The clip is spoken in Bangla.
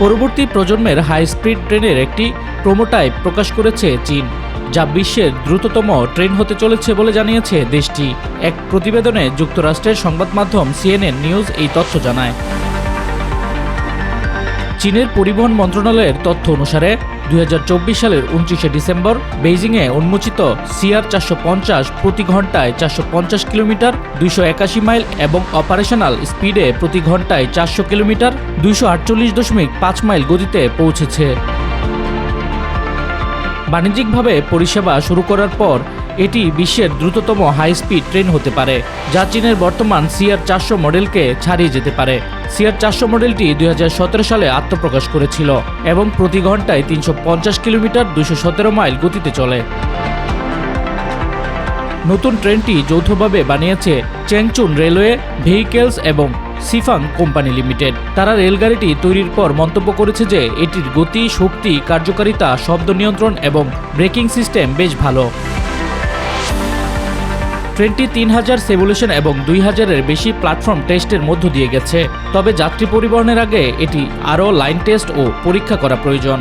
পরবর্তী প্রজন্মের হাই স্পিড ট্রেনের একটি প্রোমোটাইপ প্রকাশ করেছে চীন, যা বিশ্বের দ্রুততম ট্রেন হতে চলেছে বলে জানিয়েছে দেশটি। এক প্রতিবেদনে যুক্তরাষ্ট্রের সংবাদ মাধ্যম সিএনএন নিউজ এই তথ্য জানায়। চীনের পরিবহন মন্ত্রণালয়ের তথ্য অনুসারে দুই হাজার চব্বিশ সালের উনত্রিশে ডিসেম্বর বেইজিংয়ে উন্মোচিত সিআর চারশো পঞ্চাশ প্রতি ঘন্টায় চারশো পঞ্চাশ কিলোমিটার দুইশো একাশি মাইল এবং অপারেশনাল স্পিডে প্রতি ঘন্টায় চারশো কিলোমিটার দুইশো আটচল্লিশ দশমিক পাঁচ মাইল গতিতে পৌঁছেছে। বাণিজ্যিকভাবে পরিষেবা শুরু করার পর এটি বিশ্বের দ্রুততম হাই স্পিড ট্রেন হতে পারে, যা চীনের বর্তমান সিআর চারশো মডেলকে ছাড়িয়ে যেতে পারে। সিআর চারশো মডেলটি দুই হাজার সতেরো সালে আত্মপ্রকাশ করেছিল এবং প্রতি ঘন্টায় তিনশো পঞ্চাশ কিলোমিটার দুশো মাইল গতিতে চলে। নতুন ট্রেনটি যৌথভাবে বানিয়েছে চেংচুন রেলওয়ে ভেহিকেলস এবং সিফাং কোম্পানি লিমিটেড তারা রেলগাড়িটি তৈরির পর মন্তব্য করেছে যে এটির গতি, শক্তি, কার্যকারিতা, শব্দ নিয়ন্ত্রণ এবং ব্রেকিং সিস্টেম বেশ ভালো। ট্রেনটি তিন হাজার সেভলিউশন এবং দুই হাজারের বেশি প্ল্যাটফর্ম টেস্টের মধ্য দিয়ে গেছে। তবে যাত্রী পরিবহনের আগে এটি আরও লাইন টেস্ট ও পরীক্ষা করা প্রয়োজন।